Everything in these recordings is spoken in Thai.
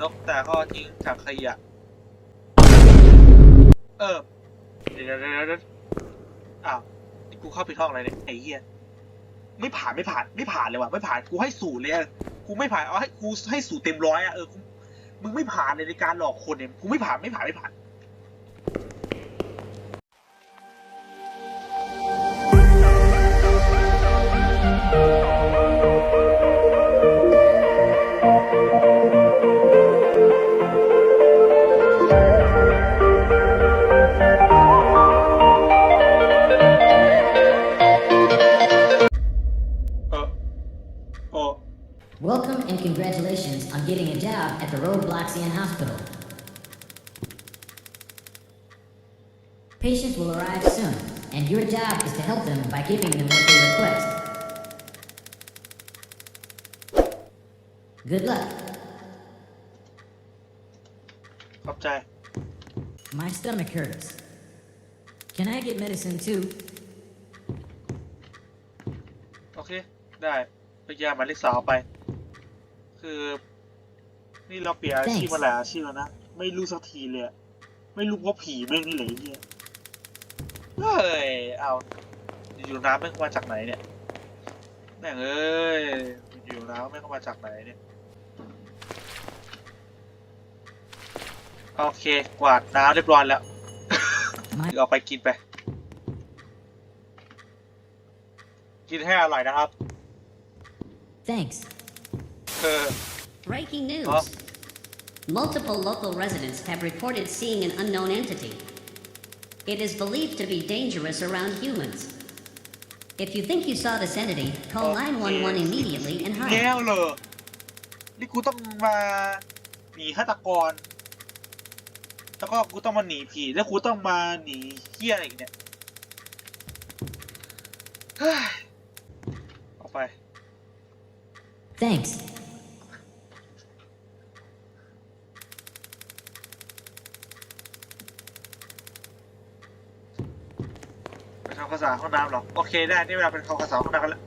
นกแต่ก็ทิ้งถังขยะ เออ เดี๋ยวเดี๋ยวเดี๋ยวอ้าวนี่กูเข้าผิดห้องอะไรเนี่ยไอ้เหี้ย ไม่ผ่านไม่ผ่านไม่ผ่านเลยว่ะไม่ผ่านกูให้สูตรเลยอะกูไม่ผ่านเอาให้กูให้สูตรเต็มร้อยอะเออกูมึงไม่ผ่านเลยในการหลอกคนเนี่ยกูไม่ผ่านไม่ผ่านไม่ผ่าน will arrive soon, and your job is to help them by giving them what they request. Good luck. ขอบใจ My stomach hurts. Can I get medicine too? โอเค ได้ไปยาหมายเลขสาวไป คือ นี่เราเปลี่ยนอาชีพ Thanks มาหลายอาชีพแล้วนะ ไม่รู้สักทีเลยอะไม่รู้ว่าผีแม่งนี่เลยไอ้เฮีย เฮ้ย เอาอยู่น้ำแม่งมาจากไหนเนี่ยแม่งเอ้ยอยู่น้ำแม่งมาจากไหนเนี่ย โอเค กวาดน้ำเรียบร้อยแล้ว My เอาไปกินไป กินให้อร่อยนะครับ thanks. เออ Breaking news. Huh? Multiple local residents have reported seeing an unknown entity. It is believed to be dangerous around humans. If you think you saw this entity, call Okay. 911 immediately and แล้ hide. วเหรอ นี่กูต้องมาหนีฆาตกร แล้วก็กูต้องมาหนีผี แล้วกูต้องมาหนีเฮี้ยอะไรอีกเนี่ย เฮ้ยเอาไป Thanks. ความสะอาดห้องน้ำหรอโอเคได้นี่เวลาเป็นทำความสะอาดห้องน้ำกันแล้ว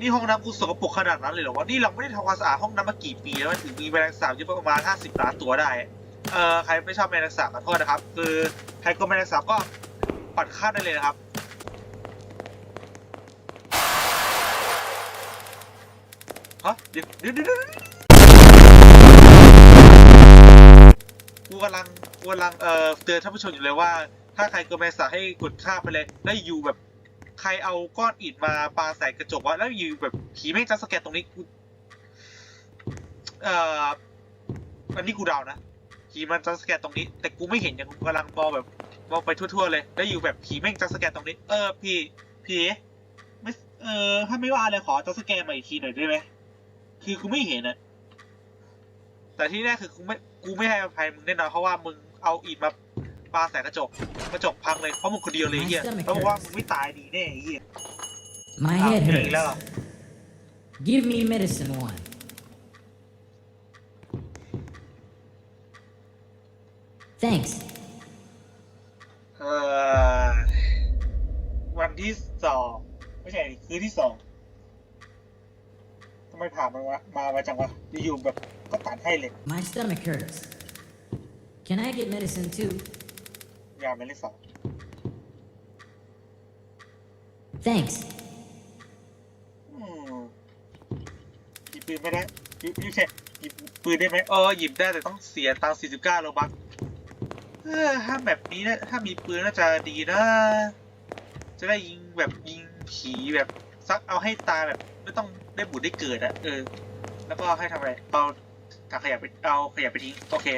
นี่ห้องน้ำกูสกปรกขนาดนั้นเลยเหรอวะนี่เราไม่ได้ทำความสะอาดห้องน้ำมากี่ปีแล้วมันถึงมีแมลงสาบเยอะประมาณห้าสิบล้านตัวได้เอ่อใครไม่ชอบแมลงสาบขอโทษนะครับ คือใครกลัวแมลงสาบก็ปัดข้ามได้เลยนะครับฮะเดี๋ยวเดี๋ยวเดี๋ยวเดี๋ยวกูกำลังกูกำลังเอ่อเตือนท่านผู้ชมอยู่เลยว่า ถ้าใครกลัวแมงสาบให้กดข้ามไปเลย แล้วอยู่แบบ ใครเอาก้อนอิฐมาปาใส่กระจกวะแล้วอยู่แบบผีแม่งจัสแกนตรงนี้กูเอ่ออันนี้กูเดานะผีมันจัสแกนตรงนี้ แต่กูไม่เห็นอย่างกูกำลังมองแบบมองไปทั่วๆเลย แล้วอยู่แบบผีแม่งจัสแกนตรงนี้ เออพี่พี่ไม่เออถ้าไม่ว่าอะไรขอจัสแกนมาอีกทีหน่อยได้ไหมคือกูไม่เห็นอะแต่ที่แน่คือกูไม่กูไม่ให้อภัยมึงแน่นอนเพราะว่ามึงเอาอิฐมา ปาใส่กระจก กระจกพังเลย เพราะมึงคนเดียวเลยไอ้เฮียแล้วบอกว่ามึงไม่ตายดีแน่ไอ้เฮีย My อ้าว head หนีแล้วเหรอ hurts. Give me medicine one. Thanks. เอ่อวันที่สองไม่ใช่คืนที่สองทำไมผ่านมาวะมาไวจังวะอยู่ๆแบบก็ตัดให้เลย My stomach hurts. Can I get medicine too? ยาไม่เลขสอง Thanks. อืมหยิบปืนไม่ได้หยิบหยิบใช่หยิบปืนได้ไหมเออหยิบได้แต่ต้องเสียตังค์สี่สิบเก้าโลบัคเออถ้าแบบนี้นะถ้ามีปืนน่าจะดีนะ จะได้ยิงแบบยิงผีแบบซักเอาให้ตายแบบไม่ต้องได้บุญได้เกิดอะเออ แล้วก็ให้ทำอะไรเอาถังขยะไปเอาขยะไปทิ้งโอเค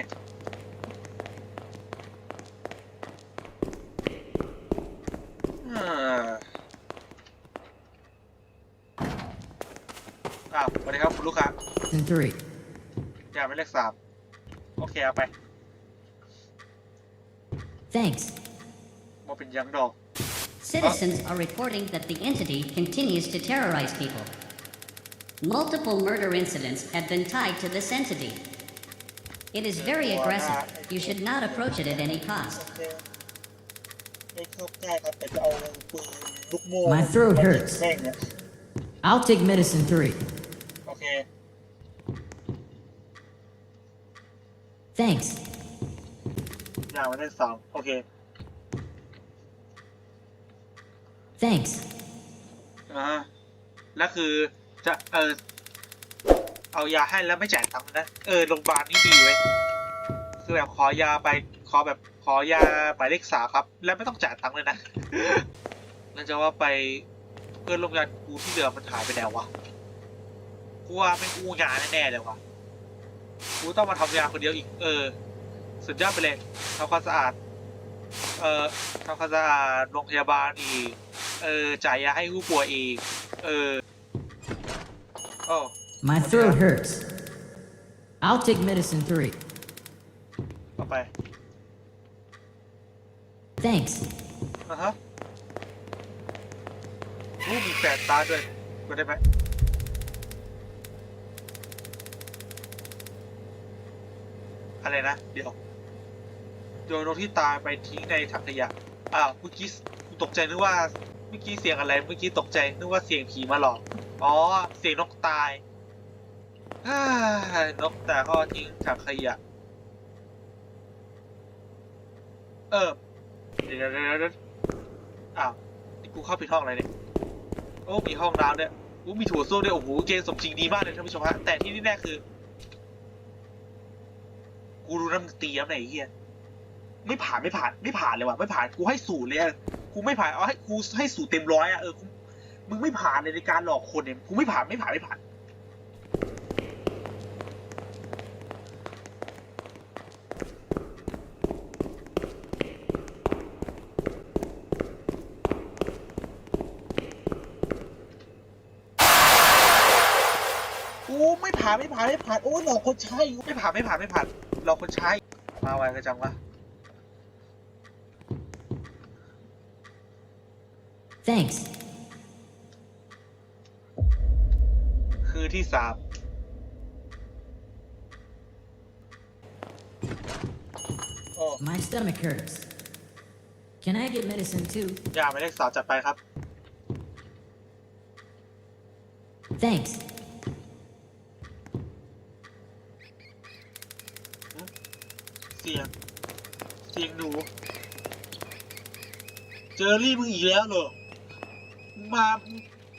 And three. อย่าไปเลขสามโอเคเอาไป Thanks. มาเป็นยังดอก Citizens are reporting that the entity continues to terrorize people. Multiple murder incidents have been tied to this entity. It is very aggressive. You should not approach it at any cost. ไม่เข้าใกล้ครับแต่จะเอาปืนลูกโม่ My throat hurts. แม่งเนี่ย I'll take medicine three. Thanks. ยามาได้สองโอเค Thanks. อ่าแล้วคือจะเออเอายาให้แล้วไม่จ่ายตังค์นะเออโรงพยาบาลนี่ดีเว้ยคือแบบขอยาไปขอแบบขอยาหมายเลขสามครับ แล้วไม่ต้องจ่ายตังค์เลยนะ นั่นจะว่าไปเพื่อนร่วมงานกูที่เหลือมันหายไปแล้ววะกูว่าไม่กูงานแน่ๆเลยวะ กูต้องมาทำยาคนเดียวอีก เออ สุดยอดไปเลยทำความสะอาด เอ่อทำความสะอาดโรงพยาบาลอีก เออ จ่ายยาให้ผู้ป่วยอีก เออโอ้ My throat hurts. I'll take medicine three. ต่อไป Thanks. อะฮะอู้มีแปดตาด้วยก็ได้ไหม อะไรนะ เดี๋ยวโยนนกที่ตายไปทิ้งในถังขยะอ้าวเมื่อกี้ตกใจนึกว่าเมื่อกี้เสียงอะไร เมื่อกี้ตกใจนึกว่าเสียงผีมาหลอกอ๋อเสียงนกตายนกแตายก็ทิ้งถังขยะ เออเดี๋ยวเดี๋ยวเดี๋ยวอ้าวกูเข้าผิดห้องอะไรเนี่ย โอ้ มีห้องน้ำด้วยโอ้มีถั่วส้วมด้วย โอ้โห เกมสมจริงดีมากเลยท่านผู้ชมฮะ แต่ที่นี่แน่คือ กูรู้น้ำตีน้ำไหนเฮียไม่ผ่านไม่ผ่านไม่ผ่านเลยว่ะไม่ผ่านกูให้สูตรเลยอะกูไม่ผ่านเอาให้กูให้สูตรเต็มร้อยอะเออกูมึงไม่ผ่านเลยในการหลอกคนเนี่ยกูไม่ผ่านไม่ผ่านไม่ผ่านโอ้ไม่ผ่านไม่ผ่านไม่ผ่านโอ้หลอกคนใช้ไม่ผ่านไม่ผ่านไม่ผ่าน หลอกคนใช้ มาไวกันจังวะ Thanks. คือที่สามโอ้ My stomach hurts. Can I get medicine too? ยาหมายเลขสามจัดไปครับ Thanks. สียง เสียงหนู เจอรี่มึงอีกแล้วเหรอมึงมา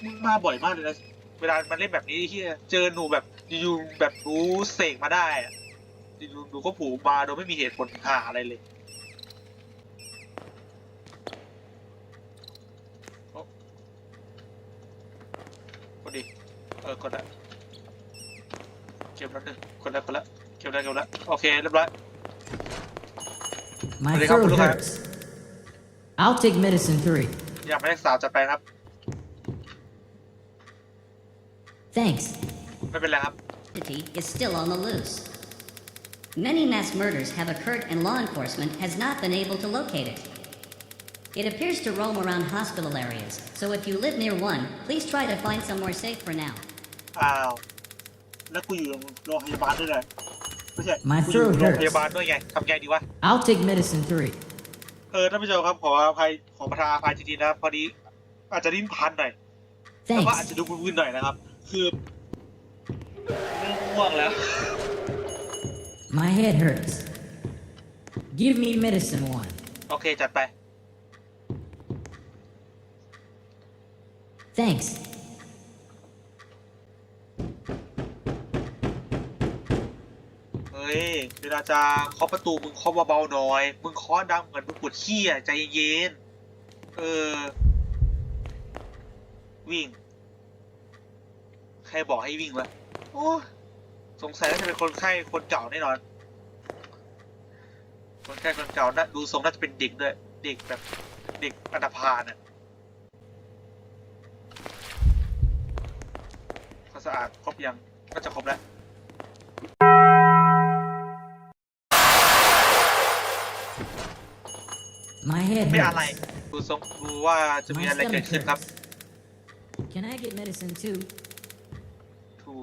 มึงมาบ่อยมากเลยนะ เวลามันเล่นแบบนี้ที่เจอหนูแบบอยู่แบบรู้เสกมาได้อะอยู่หนูก็ผูกมาโดยไม่มีเหตุผลหาอะไรเลยโอ๊ะกดดิ เออกดละเก็บแล้วหนึ่งกดแล้วกดแล้วเก็บแล้วเก็บแล้วโอเคเรียบร้อย My Ready, come, throat look at- hurts. I'll take medicine three. อยากไม่ได้สาวจัดไปครับ Thanks. ไม่เป็นไรครับ entity is still on the loose. Many mass murders have occurred and law enforcement has not been able to locate it. It appears to roam around hospital areas, so if you live near one, please try to find somewhere safe for now. อ้าว แล้วกูอยู่โรงพยาบาลด้วยเลย ไม่ใช่ My กูอยู่ throat โรง hurts. พยาบาลด้วยไงทำไงดีวะ I'll take medicine three. เออท่านผู้ชมครับขออภัยขอประทานอภัยจริงๆนะพอดีอาจจะดิ้นพันหน่อยแล้วก็อาจ Thanks. จะดูมึนๆหน่อยนะครับ คือเริ่มง่วงแล้ว My head hurts. Give me medicine one. โอเคจัดไป Thanks. เฮ้ยเวลาจะเคาะประตูมึงเคาะเบาๆหน่อย มึงเคาะดังเหมือนมึงปวดขี้อะใจเย็นเออ วิ่ง ใครบอกให้วิ่งวะโอ้สงสัยน่าจะเป็นคนไข้คนเก่าแน่นอน คนไข้คนเก่าน่าดูทรงน่าจะเป็นเด็กด้วย เด็กแบบ เด็กอันดพาลอะความสะอาดครบยังก็จะครบแล้ว ไม่อะไร hurts. ดูทรงดูว่าจะมี My อะไรเกิด stomach ขึ้นครับ hurts. Can I get medicine too? ทู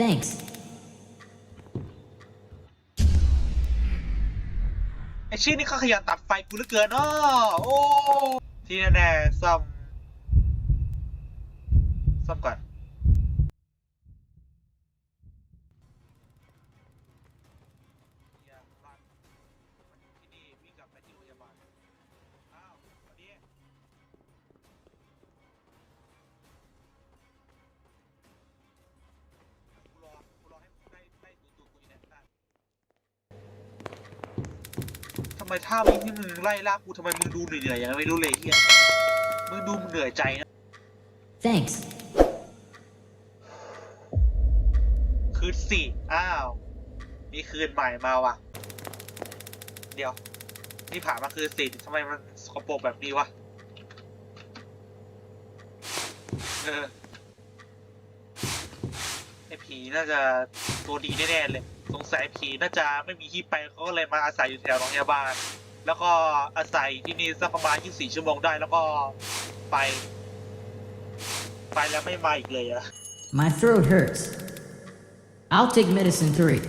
Thanks. ไอชิ้นนี่เขาขยันตัดไฟกูเหลือเกินเนาะโอ้ที่แน่ๆซ่อมซ่อมก่อน ท่าวิ่งที่มึงไล่ลากกูทำไมมึงดูเหนื่อยๆอย่างนั้นไม่รู้เลยเฮียมึงดูมึงเหนื่อยใจนะ Thanks. คืนสี่อ้าว มีคืนใหม่มาว่ะ เดี๋ยว นี่ผ่านมาคืนสี่ทำไมมันสกปรกแบบนี้วะ เออ ไอผีน่าจะตัวดีแน่ๆเลย สงสัยผีน่าจะไม่มีที่ไปเขาก็เลยมาอาศัยอยู่แถวโรงพยาบาล แล้วก็อาศัยที่นี่สักประมาณ24ชั่วโมงได้แล้วก็ไป ไปแล้วไม่มาอีกเลยอะ My throat hurts. I'll take medicine three.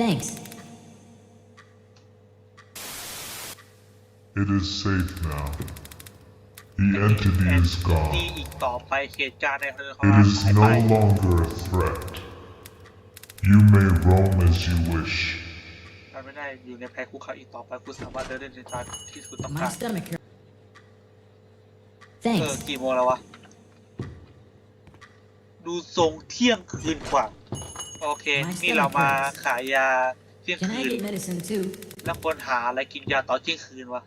Thanks. It is safe now. The entity is ที่ gone. อีกต่อไปเหตุการณ์ในเรือของ It เรา is หายไป no longer a threat. You may roam as you wish. มันไม่ได้อยู่ในภัยคุกคามอีกต่อไปคุณสามารถเดินเล่นในทางที่คุณต้อง My การ stomach hurts. เออ Thanks. กี่โมงแล้ววะ ดูทรงเที่ยงคืนกว่า โอเค นี่เรามาขายยาเที่ยง Can คื I น get medicine too? แล้วคนหาอะไรกินยาตอนเที่ยงคืนวะ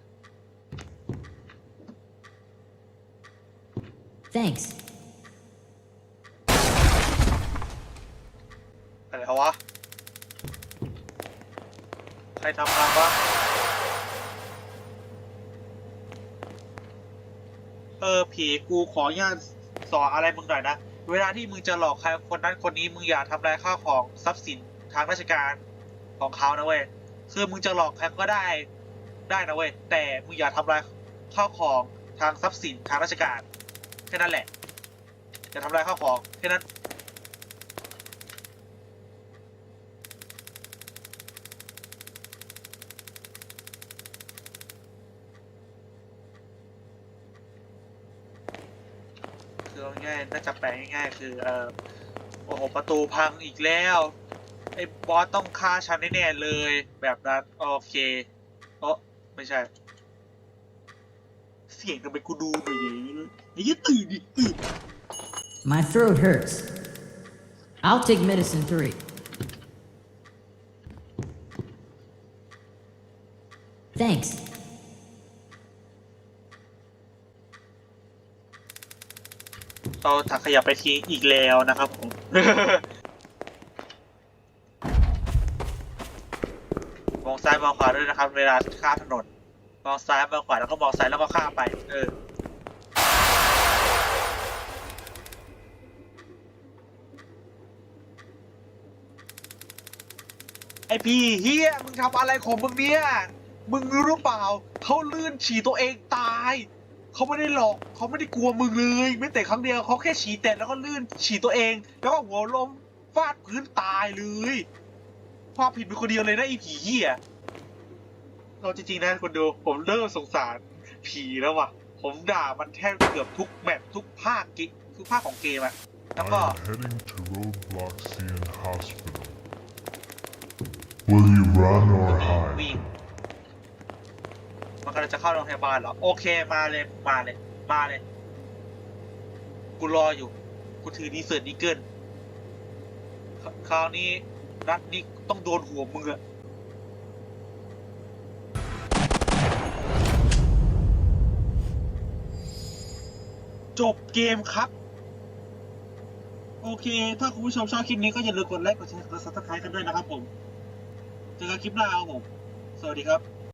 Thanks. อะไรวะ ใครทำงานวะ เออผีกูขออนุญาตสอนอะไรมึงหน่อยนะ เวลาที่มึงจะหลอกใครคนนั้นคนนี้มึงอย่าทำลายข้าวของทรัพย์สินทางราชการของเขานะเว้ย คือมึงจะหลอกใครก็ได้ได้นะเว้ย แต่มึงอย่าทำลายข้าวของทางทรัพย์สินทางราชการ ค่นั้นแหละอย่าทำลายข้าวของแค่นั้นคือง่ายน่าจะแปลง่ายๆคือเออโอ้โหประตูพังอีกแล้วไอ้บอสต้องฆ่าฉันแน่ๆเลยแบบนั้นโอเคเออไม่ใช่ สียงทำไมกูดูหน่อยดิไอ้ยี่ตื่นดิตื่น My throat hurts. I'll take medicine three. Thanks. เอาถังขยะไปทิ้งอีกแล้วนะครับผม มองซ้ายมองขวาด้วยนะครับ เวลาข้ามถนน มองซ้ายมองขวาแล้วก็มองซ้ายแล้วก็ข้ามไป เออ ไอพี่เฮียมึงทำอะไรของมึงเนี่ย มึงรู้หรือเปล่า เขาลื่นฉี่ตัวเองตาย เขาไม่ได้หลอก เขาไม่ได้กลัวมึงเลย ไม่แต่ครั้งเดียวเขาแค่ฉี่แตะแล้วก็ลื่นฉี่ตัวเอง แล้วก็หัวล้มฟาดพื้นตายเลย ความผิดเป็นคนเดียวเลยนะไอผีเหี้ย เราจริงๆนะคนดูผมเริ่มสงสารผีแล้วว่ะ ผมด่ามันแทบเกือบทุกแมปทุกภาคกิทุกภาคของเกมอะแล้ว I ก็ am heading to Roadblock Cian Hospital. Will you run or วิ่ง hide? มันกำลังจะเข้าโรงพยาบาลเหรอ โอเคมาเลยมาเลย มาเลย กูรออยู่ กูถือดีเซิร์ตดีเกิลคคราวนี้นัดนี้ต้องโดนหัวมึงอะ จบเกมครับ โอเค ถ้าคุณผู้ชมชอบคลิปนี้ก็อย่าลืมกดไลค์กดแชร์กดซับสไครต์กันด้วยนะครับผม เจอกันคลิปหน้าครับผม สวัสดีครับ